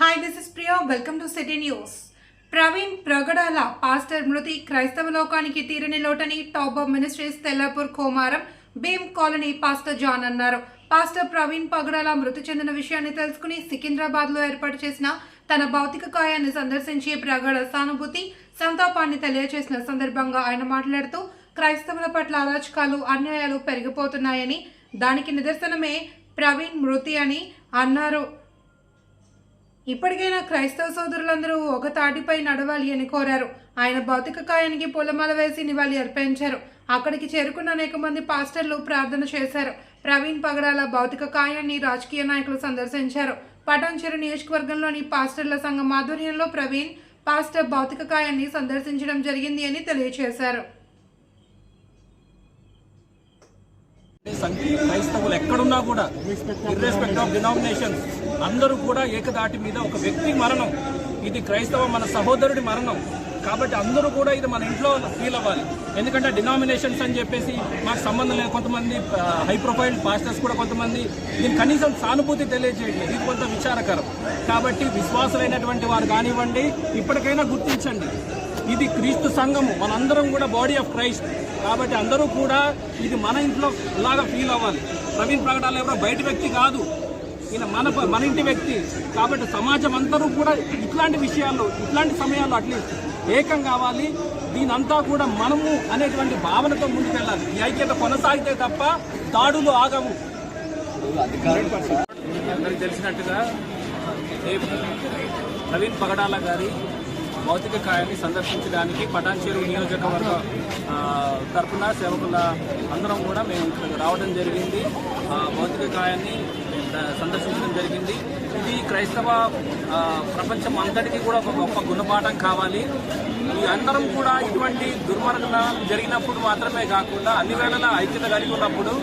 Hi this is Priya welcome to city news Praveen Pragadala pastor మృతి క్రైస్తవ లోకానికి తీరని లోటని top of ministries Tellapur Komaram Bheem colony pastor John అన్నారు. Pastor Praveen Pagadala మృతి చెందిన విషయాన్ని తెలుసుకుని సికింద్రాబాద్లో ఏర్పాటు చేసిన తన భౌతిక కాయాన్ని సందర్శించి ప్రగడ సానుభూతి సంతాపాన్ని తెలియజేసిన సందర్భంగా ఆయన మాట్లాడుతూ క్రైస్తవుల పట్ల అరాచకాలు అన్యాయాలు పెరిగిపోతున్నాయని దానికి నిదర్శనమే ప్రవీణ్ మృతి అని అన్నారు. ఇప్పటికైనా క్రైస్తవ సోదరులందరూ ఒక తాటిపై నడవాలి అని కోరారు. ఆయన భౌతిక కాయానికి పూలమాల వేసి నివాళి అర్పించారు. అక్కడికి చేరుకున్న అనేక మంది పాస్టర్లు ప్రార్థన చేశారు. ప్రవీణ్ పగడాల భౌతిక కాయాన్ని రాజకీయ నాయకులు సందర్శించారు. పటాన్చెరు నియోజకవర్గంలోని పాస్టర్ల సంఘం ఆధ్వర్యంలో ప్రవీణ్ పాస్టర్ భౌతిక కాయాన్ని సందర్శించడం జరిగింది అని తెలియజేశారు క్రైస్తవులు ఎక్కడున్నా కూడా ఇర్రెస్పెక్ట్ ఆఫ్ డినామినేషన్స్ అందరూ కూడా ఏకదాటి మీద ఒక వ్యక్తి మరణం. ఇది క్రైస్తవ మన సహోదరుడి మరణం. కాబట్టి అందరూ కూడా ఇది మన ఇంట్లో ఫీల్ అవ్వాలి. ఎందుకంటే డినామినేషన్స్ అని చెప్పేసి మాకు సంబంధం లేదు. కొంతమంది హై ప్రొఫైల్ పాస్టర్స్ కూడా కొంతమంది దీని కనీసం సానుభూతి తెలియజేయట్లేదు. ఇది కొంత విచారకరం. కాబట్టి విశ్వాసులైనటువంటి వారు కానివ్వండి ఇప్పటికైనా గుర్తించండి. ఇది క్రీస్తు సంఘము. మనందరం కూడా బాడీ ఆఫ్ క్రైస్ట్ కాబట్టి అందరూ కూడా ఇది మన ఇంట్లో లాగా ఫీల్ అవ్వాలి. ప్రవీణ్ ప్రకటాలు ఎవరో బయట వ్యక్తి కాదు. ఈయన మన మన ఇంటి వ్యక్తి. కాబట్టి సమాజం అందరూ కూడా ఇట్లాంటి విషయాల్లో ఇట్లాంటి సమయాల్లో అట్లీస్ట్ ఏకం కావాలి. దీనంతా కూడా మనము అనేటువంటి భావనతో ముందుకెళ్ళాలి. ఈ ఐక్యత కొనసాగితే తప్ప దాడులు ఆగవు. అందరికి తెలిసినట్టుగా ప్రవీణ్ పగడాల గారి భౌతిక కాయాన్ని సందర్శించడానికి పటాన్చేరు నియోజకవర్గ తరఫున సేవకుల అందరం కూడా మేము రావడం జరిగింది. భౌతిక కాయాన్ని సందర్శించడం జరిగింది. ఇది క్రైస్తవ ప్రపంచం అంతటికీ కూడా ఒక గొప్ప గుణపాఠం కావాలి. ఈ అందరం కూడా ఇటువంటి దుర్మరణం జరిగినప్పుడు మాత్రమే కాకుండా అన్ని వేళలా ఐక్యత కలిగి ఉన్నప్పుడు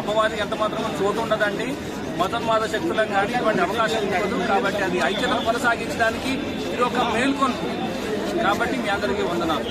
అపవాదికి ఎంత మాత్రం చోటు ఉండదండి మతోన్మాద శక్తులకు కానీ ఇటువంటి అవకాశం ఉండదు. కాబట్టి అది ఐక్యతను కొనసాగించడానికి ఇది ఒక మేల్కొల్పు. కాబట్టి మీ అందరికీ వందనాలు.